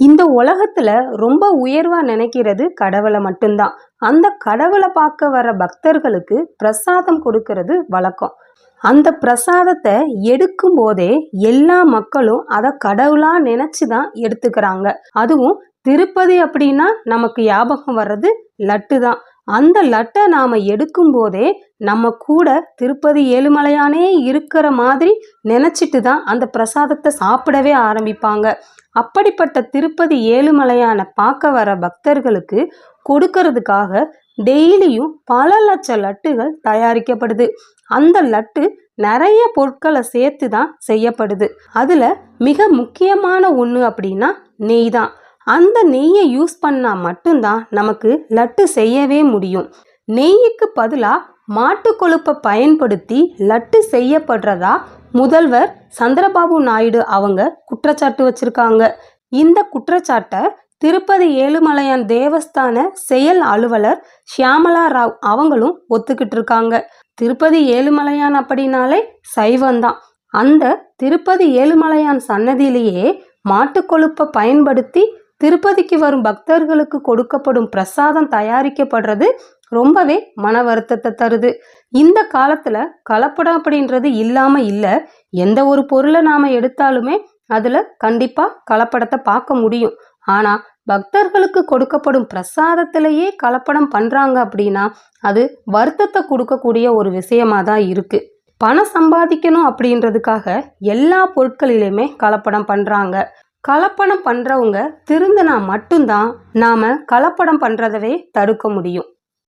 இந்த உலகத்துல ரொம்ப உயர்வா நினைக்கிறது கடவுளை மட்டும்தான். அந்த கடவுளை பார்க்க வர பக்தர்களுக்கு பிரசாதம் கொடுக்கறது வழக்கம். அந்த பிரசாதத்தை எடுக்கும் போதே எல்லா மக்களும் அதை கடவுளா நினைச்சு தான் எடுத்துக்கிறாங்க. அதுவும் திருப்பதி அப்படின்னா நமக்கு ஞாபகம் வர்றது லட்டு தான் அந்த லட்டை நாம எடுக்கும் போதே நம்ம கூட திருப்பதி ஏழுமலையானே இருக்கிற மாதிரி நினைச்சிட்டு தான் அந்த பிரசாதத்தை சாப்பிடவே ஆரம்பிப்பாங்க. அப்படிப்பட்ட திருப்பதி ஏழுமலையான பார்க்க வர பக்தர்களுக்கு கொடுக்கறதுக்காக டெய்லியும் பல லட்ச லட்டுகள் தயாரிக்கப்படுது. அந்த லட்டு நிறைய பொருட்களை சேர்த்து தான் செய்யப்படுது. அதில் மிக முக்கியமான ஒன்று அப்படின்னா நெய் தான் அந்த நெய்யை யூஸ் பண்ணால் மட்டும்தான் நமக்கு லட்டு செய்யவே முடியும். நெய்யுக்கு பதிலாக மாட்டு கொழுப்பை பயன்படுத்தி லட்டு செய்யப்படுறதா முதல்வர் சந்திரபாபு நாயுடு அவங்க குற்றச்சாட்டு வச்சிருக்காங்க. இந்த குற்றச்சாட்டை திருப்பதி ஏழுமலையான் தேவஸ்தான செயல் அலுவலர் ஷியாமலா ராவ் அவங்களும் ஒத்துக்கிட்டு இருக்காங்க. திருப்பதி ஏழுமலையான் அப்படின்னாலே சைவம்தான் அந்த திருப்பதி ஏழுமலையான் சன்னதியிலேயே மாட்டு கொழுப்பை பயன்படுத்தி திருப்பதிக்கு வரும் பக்தர்களுக்கு கொடுக்கப்படும் பிரசாதம் தயாரிக்கப்படுறது ரொம்பவே மன வருத்தத்தை தருது. இந்த காலத்துல கலப்படம் அப்படின்றது இல்லாம இல்லை. எந்த ஒரு பொருளை நாம எடுத்தாலுமே அதுல கண்டிப்பா கலப்படத்தை பார்க்க முடியும். ஆனா பக்தர்களுக்கு கொடுக்கப்படும் பிரசாதத்திலேயே கலப்படம் பண்றாங்க அப்படின்னா அது வருத்தத்தை கொடுக்கக்கூடிய ஒரு விஷயமா தான் இருக்கு. பணம் சம்பாதிக்கணும் அப்படின்றதுக்காக எல்லா பொருட்களிலுமே கலப்படம் பண்றாங்க. கலப்படம் பண்ணுறவங்க திருந்தினா மட்டும்தான் நாம் கலப்படம் பண்ணுறதவே தடுக்க முடியும்.